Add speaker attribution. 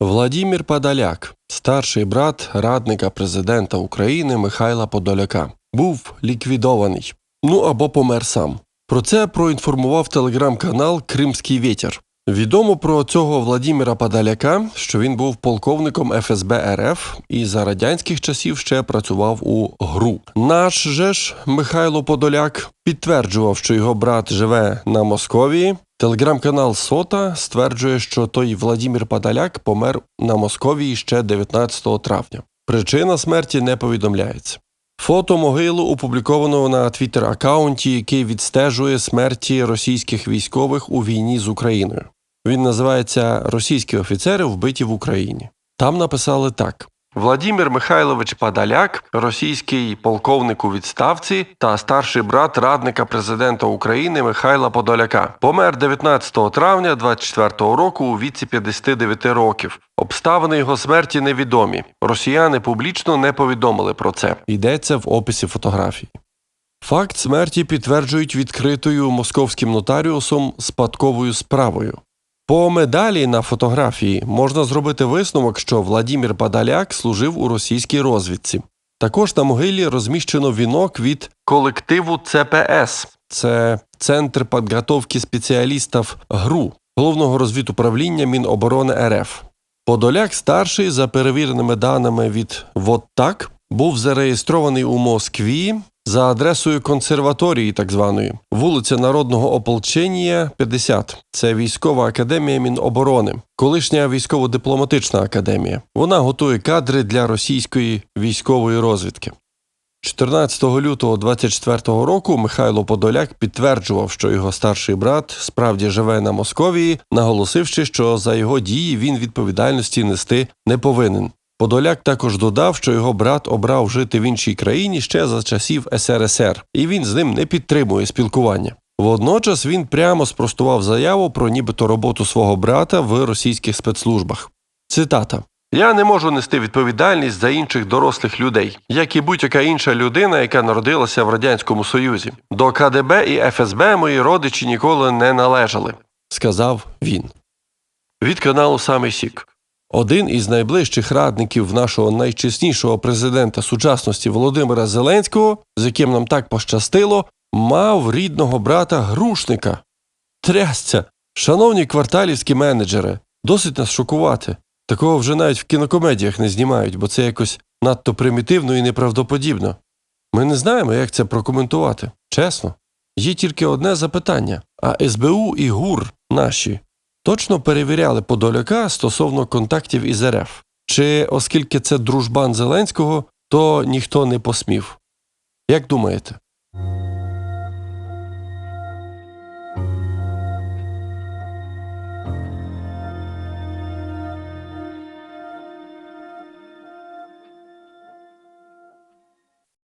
Speaker 1: Владімір Падаляк, старший брат радника президента України Михайла Подоляка, був ліквідований. Ну або помер сам. Про це проінформував телеграм-канал Кримський Вітер. Відомо про цього Владіміра Падаляка, що він був полковником ФСБ РФ і за радянських часів ще працював у ГРУ. Наш же ж Михайло Подоляк підтверджував, що його брат живе на Московії. Телеграм-канал Сота стверджує, що той Владімір Падаляк помер на Московії ще 19 травня. Причина смерті не повідомляється. Фото могилу опубліковано на твіттер-аккаунті, який відстежує смерті російських військових у війні з Україною. Він називається Російські офіцери вбиті в Україні. Там написали так: Владімір Михайлович Падаляк, російський полковник у відставці та старший брат радника президента України Михайла Подоляка, помер 19 травня 24 року у віці 59 років. Обставини його смерті невідомі. Росіяни публічно не повідомили про це. Йдеться в описі фотографії. Факт смерті підтверджують відкритою московським нотаріусом спадковою справою. По медалі на фотографії можна зробити висновок, що Владімір Падаляк служив у російській розвідці. Також на могилі розміщено вінок від колективу ЦПС. Це Центр підготовки спеціалістів ГРУ, головного розвідуправління Міноборони РФ. Подоляк старший, за перевіреними даними від ВОТТАК, був зареєстрований у Москві за адресою консерваторії, так званої, вулиця Народного ополчення 50. Це військова академія Міноборони, колишня військово-дипломатична академія. Вона готує кадри для російської військової розвідки. 14 лютого 24 року Михайло Подоляк підтверджував, що його старший брат справді живе на Московії, наголосивши, що за його дії він відповідальності нести не повинен. Подоляк також додав, що його брат обрав жити в іншій країні ще за часів СРСР, і він з ним не підтримує спілкування. Водночас він прямо спростував заяву про нібито роботу свого брата в російських спецслужбах. Цитата. Я не можу нести відповідальність за інших дорослих людей, як і будь-яка інша людина, яка народилася в Радянському Союзі. До КДБ і ФСБ мої родичі ніколи не належали, сказав він. Від каналу Самий Сік. Один із найближчих радників нашого найчеснішого президента сучасності Володимира Зеленського, з яким нам так пощастило, мав рідного брата Грушника. Трясця! Шановні кварталівські менеджери, досить нас шокувати. Такого вже навіть в кінокомедіях не знімають, бо це якось надто примітивно і неправдоподібно. Ми не знаємо, як це прокоментувати. Чесно. Є тільки одне запитання: а СБУ і ГУР наші точно перевіряли Подоляка стосовно контактів із РФ? Чи оскільки це дружбан Зеленського, то ніхто не посмів? Як думаєте?